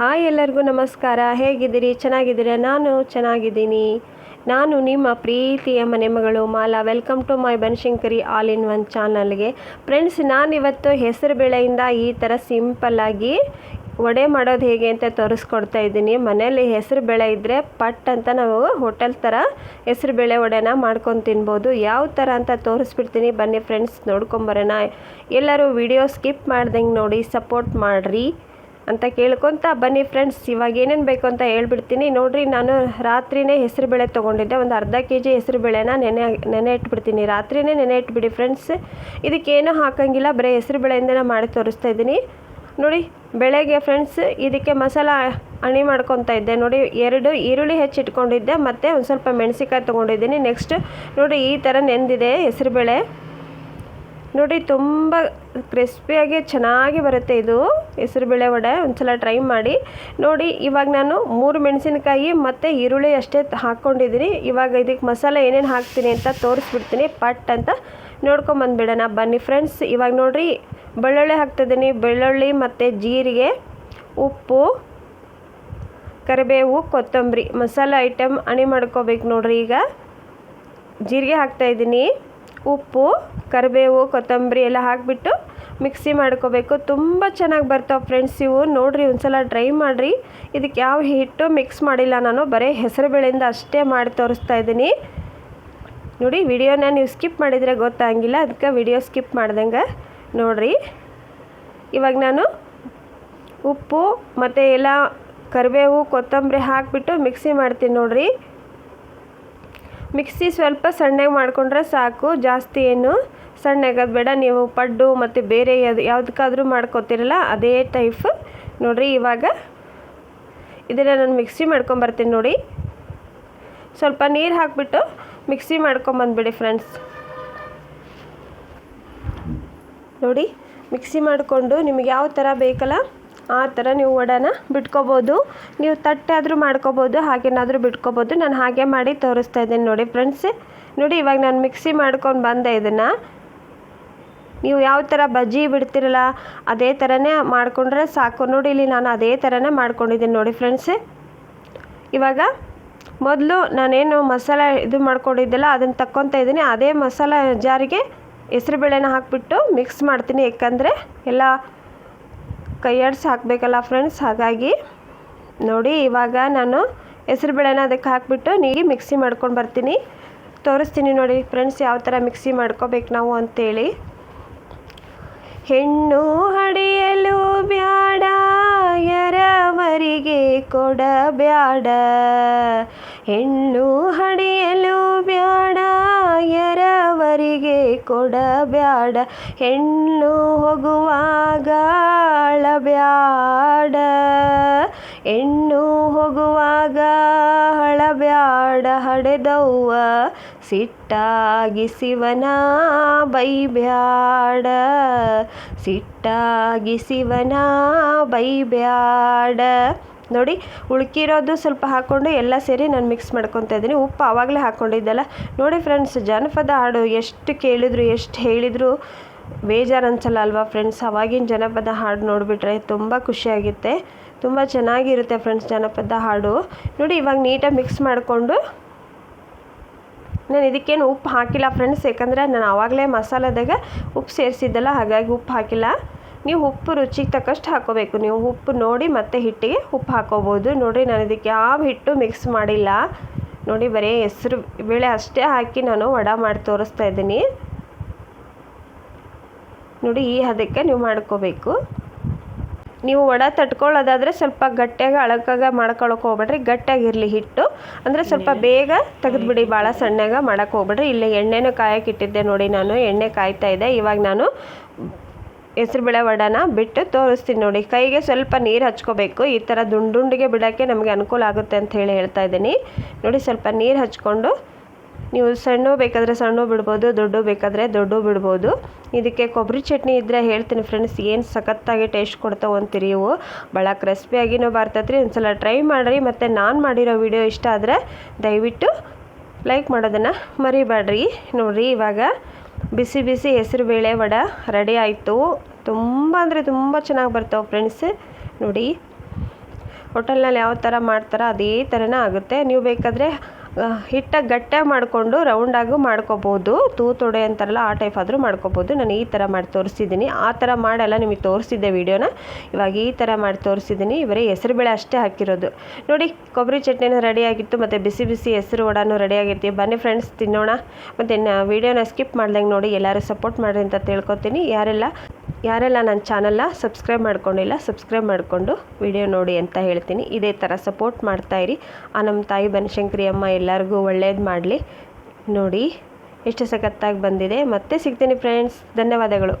Hi ಎಲ್ಲರಿಗೂ ನಮಸ್ಕಾರ. ಹೇಗಿದ್ದೀರಿ? ಚೆನ್ನಾಗಿದ್ದೀರಾ? ನಾನು ಚೆನ್ನಾಗಿದ್ದೀನಿ. ನಾನು ನಿಮ್ಮ ಪ್ರೀತಿಯ ಮನೆ ಮಗಳು Mala. Welcome to my Banashankari all in one ಚಾನಲ್ಗೆ ಫ್ರೆಂಡ್ಸ್ ನಾನಿವತ್ತು ಹೆಸರು ಬೇಳೆಯಿಂದ ಈ ಥರ ಸಿಂಪಲ್ಲಾಗಿ ವಡೆ ಮಾಡೋದು ಹೇಗೆ ಅಂತ ತೋರಿಸ್ಕೊಡ್ತಾ ಇದ್ದೀನಿ. ಮನೇಲಿ ಹೆಸರು ಬೇಳೆ ಇದ್ದರೆ ಪಟ್ ಅಂತ ನಾವು ಹೋಟೆಲ್ ಥರ ಹೆಸರು ಬೇಳೆ ವಡೆನ ಮಾಡ್ಕೊಂಡು ತಿನ್ಬೋದು. ಯಾವ ಥರ ಅಂತ ತೋರಿಸ್ಬಿಡ್ತೀನಿ. ಬನ್ನಿ ಫ್ರೆಂಡ್ಸ್ ನೋಡ್ಕೊಂಬರೋಣ ಎಲ್ಲರೂ ವಿಡಿಯೋ ಸ್ಕಿಪ್ ಮಾಡ್ದಂಗೆ ನೋಡಿ ಸಪೋರ್ಟ್ ಮಾಡಿರಿ. ಅಂತ ಕೇಳ್ಕೊತ, ಬನ್ನಿ ಫ್ರೆಂಡ್ಸ್ ಇವಾಗ ಏನೇನು ಬೇಕು ಅಂತ ಹೇಳ್ಬಿಡ್ತೀನಿ. ನೋಡಿರಿ, ನಾನು ರಾತ್ರಿನೇ ಹೆಸರು ಬೇಳೆ ತೊಗೊಂಡಿದ್ದೆ. ಒಂದು ಅರ್ಧ ಕೆ ಜಿ ಹೆಸರು ಬೇಳೆನ ನೆನೆ ನೆನೆ ಇಟ್ಬಿಡ್ತೀನಿ. ರಾತ್ರಿನೇ ನೆನೆ ಇಟ್ಬಿಡಿ ಫ್ರೆಂಡ್ಸ್ ಇದಕ್ಕೇನು ಹಾಕೋಂಗಿಲ್ಲ. ಬರೀ ಹೆಸರು ಬೇಳೆಯಿಂದನೇ ಮಾಡಿ ತೋರಿಸ್ತಾ ಇದ್ದೀನಿ. ನೋಡಿ ಬೆಳಗ್ಗೆ ಫ್ರೆಂಡ್ಸ್ ಇದಕ್ಕೆ ಮಸಾಲ ಅಣಿ ಮಾಡ್ಕೊತಾ ಇದ್ದೆ. ನೋಡಿ, ಎರಡು ಈರುಳ್ಳಿ ಹೆಚ್ಚಿಟ್ಕೊಂಡಿದ್ದೆ ಮತ್ತು ಒಂದು ಸ್ವಲ್ಪ ಮೆಣಸಿಕಾಯಿ ತೊಗೊಂಡಿದ್ದೀನಿ. ನೆಕ್ಸ್ಟ್ ನೋಡಿ, ಈ ಥರ ನೆಂದಿದೆ ಹೆಸರುಬೇಳೆ ನೋಡಿ, ತುಂಬ ಕ್ರಿಸ್ಪಿಯಾಗಿ ಚೆನ್ನಾಗಿ ಬರುತ್ತೆ ಇದು. ಹೆಸರುಬೇಳೆ ವಡೆ ಒಂದ್ಸಲ ಟ್ರೈ ಮಾಡಿ. ನೋಡಿ, ಇವಾಗ ನಾನು ಮೂರು ಮೆಣಸಿನಕಾಯಿ ಮತ್ತು ಈರುಳ್ಳಿ ಅಷ್ಟೇ ಹಾಕ್ಕೊಂಡಿದ್ದೀನಿ. ಇವಾಗ ಇದಕ್ಕೆ ಮಸಾಲೆ ಏನೇನು ಹಾಕ್ತೀನಿ ಅಂತ ತೋರಿಸ್ಬಿಡ್ತೀನಿ. ಪಟ್ ಅಂತ ನೋಡ್ಕೊಂಬಂದ್ಬಿಡೋಣ ಬನ್ನಿ ಫ್ರೆಂಡ್ಸ್ ಇವಾಗ ನೋಡಿರಿ, ಬೆಳ್ಳುಳ್ಳಿ ಹಾಕ್ತಿದ್ದೀನಿ. ಬೆಳ್ಳುಳ್ಳಿ ಮತ್ತು ಜೀರಿಗೆ, ಉಪ್ಪು, ಕರಿಬೇವು, ಕೊತ್ತಂಬರಿ. ಮಸಾಲೆ ಐಟಮ್ ಅಣಿ ಮಾಡ್ಕೋಬೇಕು ನೋಡ್ರಿ ಈಗ. ಜೀರಿಗೆ ಹಾಕ್ತಾಯಿದ್ದೀನಿ ಉಪ್ಪು, ಕರಿಬೇವು, ಕೊತ್ತಂಬರಿ ಎಲ್ಲ ಹಾಕಿಬಿಟ್ಟು ಮಿಕ್ಸಿ ಮಾಡ್ಕೋಬೇಕು. ತುಂಬ ಚೆನ್ನಾಗಿ ಬರ್ತಾವೆ ಫ್ರೆಂಡ್ಸ್ ಇವು. ನೋಡಿರಿ, ಒಂದ್ಸಲ ಡ್ರೈ ಮಾಡಿರಿ. ಇದಕ್ಕೆ ಯಾವ ಹಿಟ್ಟು ಮಿಕ್ಸ್ ಮಾಡಿಲ್ಲ ನಾನು. ಬರೀ ಹೆಸರುಬೇಳೆಯಿಂದ ಅಷ್ಟೇ ಮಾಡಿ ತೋರಿಸ್ತಾ ಇದ್ದೀನಿ. ನೋಡಿ, ವಿಡಿಯೋನ ನೀವು ಸ್ಕಿಪ್ ಮಾಡಿದರೆ ಗೊತ್ತಾಗಿಲ್ಲ. ಅದಕ್ಕೆ ವಿಡಿಯೋ ಸ್ಕಿಪ್ ಮಾಡ್ದಂಗೆ ನೋಡಿರಿ. ಇವಾಗ ನಾನು ಉಪ್ಪು ಮತ್ತು ಎಲ್ಲ ಕರಿಬೇವು, ಕೊತ್ತಂಬರಿ ಹಾಕಿಬಿಟ್ಟು ಮಿಕ್ಸಿ ಮಾಡ್ತೀನಿ ನೋಡಿರಿ. ಮಿಕ್ಸಿ ಸ್ವಲ್ಪ ಸಣ್ಣಗೆ ಮಾಡಿಕೊಂಡ್ರೆ ಸಾಕು, ಜಾಸ್ತಿ ಏನು ಸಣ್ಣಗದು ಬೇಡ. ನೀವು ಪಡ್ಡು ಮತ್ತು ಬೇರೆ ಯಾವ್ದು ಯಾವುದಕ್ಕಾದ್ರೂ ಮಾಡ್ಕೊತಿರಲ್ಲ, ಅದೇ ಟೈಪ್. ನೋಡಿರಿ ಇವಾಗ ಇದನ್ನು ನಾನು ಮಿಕ್ಸಿ ಮಾಡ್ಕೊಂಬರ್ತೀನಿ ನೋಡಿ. ಸ್ವಲ್ಪ ನೀರು ಹಾಕಿಬಿಟ್ಟು ಮಿಕ್ಸಿ ಮಾಡ್ಕೊಂಬಂದ್ಬಿಡಿ ಫ್ರೆಂಡ್ಸ್. ನೋಡಿ, ಮಿಕ್ಸಿ ಮಾಡಿಕೊಂಡು ನಿಮಗೆ ಯಾವ ಥರ ಬೇಕಲ್ಲ ಆ ಥರ ನೀವು ವಡೆನ ಬಿಟ್ಕೋಬೋದು. ನೀವು ತಟ್ಟೆ ಆದರೂ ಮಾಡ್ಕೋಬೋದು, ಹಾಗೇನಾದರೂ ಬಿಟ್ಕೋಬೋದು. ನಾನು ಹಾಗೆ ಮಾಡಿ ತೋರಿಸ್ತಾ ಇದ್ದೀನಿ ನೋಡಿ ಫ್ರೆಂಡ್ಸ್. ನೋಡಿ ಇವಾಗ ನಾನು ಮಿಕ್ಸಿ ಮಾಡ್ಕೊಂಡು ಬಂದೆ ಇದನ್ನು. ನೀವು ಯಾವ ಥರ ಬಜ್ಜಿ ಬಿಡ್ತಿರಲ್ಲ, ಅದೇ ಥರನೇ ಮಾಡಿಕೊಂಡ್ರೆ ಸಾಕು. ನೋಡಿ ಇಲ್ಲಿ ನಾನು ಅದೇ ಥರನೇ ಮಾಡ್ಕೊಂಡಿದ್ದೀನಿ ನೋಡಿ ಫ್ರೆಂಡ್ಸ್. ಇವಾಗ ಮೊದಲು ನಾನೇನು ಮಸಾಲೆ ಇದು ಮಾಡ್ಕೊಂಡಿದ್ದೆಲ್ಲ ಅದನ್ನು ತಕ್ಕೊತ ಇದ್ದೀನಿ. ಅದೇ ಮಸಾಲೆ ಜಾರಿಗೆ ಹೆಸ್ರುಬೇಳೆನ ಹಾಕಿಬಿಟ್ಟು ಮಿಕ್ಸ್ ಮಾಡ್ತೀನಿ. ಯಾಕಂದರೆ ಎಲ್ಲ ಕೈಯಾಡ್ಸಿ ಹಾಕಬೇಕಲ್ಲ ಫ್ರೆಂಡ್ಸ್ ಹಾಗಾಗಿ ನೋಡಿ, ಇವಾಗ ನಾನು ಹೆಸ್ರುಬೇಳೆನ ಅದಕ್ಕೆ ಹಾಕಿಬಿಟ್ಟು ನೀರು ಮಿಕ್ಸಿ ಮಾಡ್ಕೊಂಡು ಬರ್ತೀನಿ. ತೋರಿಸ್ತೀನಿ ನೋಡಿ ಫ್ರೆಂಡ್ಸ್ ಯಾವ ಥರ ಮಿಕ್ಸಿ ಮಾಡ್ಕೋಬೇಕು ನಾವು ಅಂತೇಳಿ. ಹೆಣ್ಣು ಹಡಿಯಲು ಬ್ಯಾಡ, ಎರವರಿಗೆ ಕೊಡಬ್ಯಾಡ ಹೆಣ್ಣು ಹಡಿಯಲು ಬ್ಯಾಡ, ಎರವರಿಗೆ ಕೊಡಬ್ಯಾಡ ಹೆಣ್ಣು ಹೋಗುವಾಗ ಅಳಬ್ಯಾಡ ಹೆಣ್ಣು ಹೋಗುವಾಗ ಹಳಬ್ಯಾಡ. ಹಡೆದವ್ವ ಸಿಟ್ಟಾಗಿ ಶಿವನ ಬೈಬ್ಯಾಡ. ಸಿಟ್ಟಾಗಿ ಶಿವನ ಬೈಬ್ಯಾಡ. ನೋಡಿ, ಉಳ್ಕಿರೋದು ಸ್ವಲ್ಪ ಹಾಕ್ಕೊಂಡು ಎಲ್ಲ ಸೇರಿ ನಾನು ಮಿಕ್ಸ್ ಮಾಡ್ಕೊತಾ ಇದ್ದೀನಿ. ಉಪ್ಪು ಆವಾಗಲೇ ಹಾಕ್ಕೊಂಡಿದ್ದಲ್ಲ ನೋಡಿ ಫ್ರೆಂಡ್ಸ್ ಜನಪದ ಹಾಡು ಎಷ್ಟು ಕೇಳಿದ್ರು, ಎಷ್ಟು ಹೇಳಿದ್ರು. ಬೇಜಾರು ಅನ್ಸಲ್ಲ ಅಲ್ವಾ ಫ್ರೆಂಡ್ಸ್ ಅವಾಗಿನ ಜನಪದ ಹಾಡು ನೋಡಿಬಿಟ್ರೆ ತುಂಬ ಖುಷಿಯಾಗುತ್ತೆ ತುಂಬ ಚೆನ್ನಾಗಿರುತ್ತೆ ಫ್ರೆಂಡ್ಸ್ ಜನಪದ ಹಾಡು. ನೋಡಿ, ಇವಾಗ ನೀಟಾಗಿ ಮಿಕ್ಸ್ ಮಾಡಿಕೊಂಡು ನಾನು ಇದಕ್ಕೇನು ಉಪ್ಪು ಹಾಕಿಲ್ಲ ಫ್ರೆಂಡ್ಸ್ ಯಾಕಂದರೆ ನಾನು ಆವಾಗಲೇ ಮಸಾಲದಾಗ ಉಪ್ಪು ಸೇರಿಸಿದ್ದಲ್ಲ, ಹಾಗಾಗಿ ಉಪ್ಪು ಹಾಕಿಲ್ಲ. ನೀವು ಉಪ್ಪು ರುಚಿಗೆ ತಕ್ಕಷ್ಟು ಹಾಕೋಬೇಕು. ನೀವು ಉಪ್ಪು ನೋಡಿ ಮತ್ತೆ ಹಿಟ್ಟಿಗೆ ಉಪ್ಪು ಹಾಕೋಬೋದು. ನೋಡಿ ನಾನು ಇದಕ್ಕೆ ಯಾವ ಹಿಟ್ಟು ಮಿಕ್ಸ್ ಮಾಡಿಲ್ಲ. ನೋಡಿ, ಬರೀ ಹೆಸರು, ಬೇಳೆ ಅಷ್ಟೇ ಹಾಕಿ ನಾನು ವಡೆ ಮಾಡಿ ತೋರಿಸ್ತಾ ಇದ್ದೀನಿ. ನೋಡಿ ಈ ಹದಕ್ಕೆ ನೀವು ಮಾಡ್ಕೋಬೇಕು. ನೀವು ವಡ ತಟ್ಕೊಳ್ಳೋದಾದರೆ ಸ್ವಲ್ಪ ಗಟ್ಟಿಯಾಗಿ ಅಳಕಾಗ ಮಾಡ್ಕೊಳಕ್ಕೆ ಹೋಗ್ಬೇಡ್ರಿ. ಗಟ್ಟಿಯಾಗಿರಲಿ ಹಿಟ್ಟು. ಅಂದರೆ ಸ್ವಲ್ಪ ಬೇಗ ತೆಗೆದುಬಿಡಿ ಭಾಳ ಸಣ್ಣಗೆ ಮಾಡೋಕ್ಕೆ ಹೋಗ್ಬೇಡ್ರಿ. ಇಲ್ಲಿ ಎಣ್ಣೆನೂ ಕಾಯಕ್ಕೆ ಇಟ್ಟಿದ್ದೆ ನೋಡಿ ನಾನು. ಎಣ್ಣೆ ಕಾಯ್ತಾ ಇದೆ. ಇವಾಗ ನಾನು ಹೆಸರುಬೇಳೆ ವಡನ ಬಿಟ್ಟು ತೋರಿಸ್ತೀನಿ ನೋಡಿ. ಕೈಗೆ ಸ್ವಲ್ಪ ನೀರು ಹಚ್ಕೋಬೇಕು. ಈ ಥರ ದುಂಡುಂಡಿಗೆ ಬಿಡೋಕ್ಕೆ ನಮಗೆ ಅನುಕೂಲ ಆಗುತ್ತೆ ಅಂತ ಹೇಳಿ ಹೇಳ್ತಾ ಇದ್ದೀನಿ. ನೋಡಿ ಸ್ವಲ್ಪ ನೀರು ಹಚ್ಕೊಂಡು ನೀವು ಸಣ್ಣ ಬೇಕಾದರೆ ಸಣ್ಣ ಬಿಡ್ಬೋದು, ದೊಡ್ಡ ಬೇಕಾದರೆ ದೊಡ್ಡ ಬಿಡ್ಬೋದು. ಇದಕ್ಕೆ ಕೊಬ್ಬರಿ ಚಟ್ನಿ ಇದ್ದರೆ ಹೇಳ್ತೀನಿ ಫ್ರೆಂಡ್ಸ್ ಏನು ಸಖತ್ತಾಗಿ ಟೇಸ್ಟ್ ಕೊಡ್ತಾವೆ ಅಂತೀರಿ ಇವು? ಭಾಳ ಕ್ರಿಸ್ಪಿಯಾಗಿನೂ ಬರ್ತೈತ್ರಿ. ಒಂದು ಸಲ ಟ್ರೈ ಮಾಡಿರಿ, ಮತ್ತು ನಾನು ಮಾಡಿರೋ ವಿಡಿಯೋ ಇಷ್ಟ ಆದರೆ ದಯವಿಟ್ಟು ಲೈಕ್ ಮಾಡೋದನ್ನು ಮರಿಬೇಡ್ರಿ. ನೋಡಿರಿ, ಇವಾಗ ಬಿಸಿ ಬಿಸಿ ಹೆಸರು ಬೇಳೆ ವಡೆ ರೆಡಿ ಆಯಿತು. ತುಂಬ ಅಂದರೆ ತುಂಬ ಚೆನ್ನಾಗಿ ಬರ್ತಾವೆ ಫ್ರೆಂಡ್ಸ್ ನೋಡಿ ಹೋಟೆಲ್ನಲ್ಲಿ ಯಾವ ಥರ ಮಾಡ್ತಾರೋ ಅದೇ ಥರನೇ ಆಗುತ್ತೆ. ನೀವು ಬೇಕಾದರೆ ಹಿಟ್ಟ ಗಟ್ಟೆ ಮಾಡಿಕೊಂಡು ರೌಂಡಾಗೂ ಮಾಡ್ಕೋಬೋದು. ತೂತೊಡೆ ಅಂತಾರಲ್ಲ, ಆ ಟೈಪ್ ಆದರೂ ಮಾಡ್ಕೋಬೋದು. ನಾನು ಈ ಥರ ಮಾಡಿ ತೋರಿಸಿದ್ದೀನಿ ಆ ಥರ ಮಾಡೆಲ್ಲ, ನಿಮಗೆ ತೋರಿಸಿದ್ದೆ ವಿಡಿಯೋನ. ಇವಾಗ ಈ ಥರ ಮಾಡಿ ತೋರಿಸಿದ್ದೀನಿ ಬರೀ ಹೆಸರುಬೇಳೆ ಅಷ್ಟೇ ಹಾಕಿರೋದು. ನೋಡಿ, ಕೊಬ್ಬರಿ ಚಟ್ನಿನೂ ರೆಡಿಯಾಗಿತ್ತು ಮತ್ತು ಬಿಸಿ ಬಿಸಿ ಹೆಸರು ವಡಾನು ರೆಡಿಯಾಗಿರ್ತೀವಿ ಬನ್ನಿ ಫ್ರೆಂಡ್ಸ್ ತಿನ್ನೋಣ. ಮತ್ತು ವಿಡಿಯೋನ ಸ್ಕಿಪ್ ಮಾಡ್ದಂಗೆ ನೋಡಿ, ಎಲ್ಲರೂ ಸಪೋರ್ಟ್ ಮಾಡಿರಿ ಅಂತ ತಿಳ್ಕೊತೀನಿ. ಯಾರೆಲ್ಲ ಯಾರೆಲ್ಲ ನನ್ನ ಚಾನಲ್ನ ಸಬ್ಸ್ಕ್ರೈಬ್ ಮಾಡ್ಕೊಂಡಿಲ್ಲ, ಸಬ್ಸ್ಕ್ರೈಬ್ ಮಾಡಿಕೊಂಡು ವಿಡಿಯೋ ನೋಡಿ ಅಂತ ಹೇಳ್ತೀನಿ. ಇದೇ ಥರ ಸಪೋರ್ಟ್ ಮಾಡ್ತಾಯಿರಿ ಆ ನಮ್ಮ ತಾಯಿ ಬನಶಂಕರಿ ಅಮ್ಮ ಎಲ್ಲರಿಗೂ ಒಳ್ಳೇದು ಮಾಡಲಿ. ನೋಡಿ, ಎಷ್ಟು ಸಖತ್ತಾಗಿ ಬಂದಿದೆ. ಮತ್ತೆ ಸಿಗ್ತೀನಿ ಫ್ರೆಂಡ್ಸ್ ಧನ್ಯವಾದಗಳು.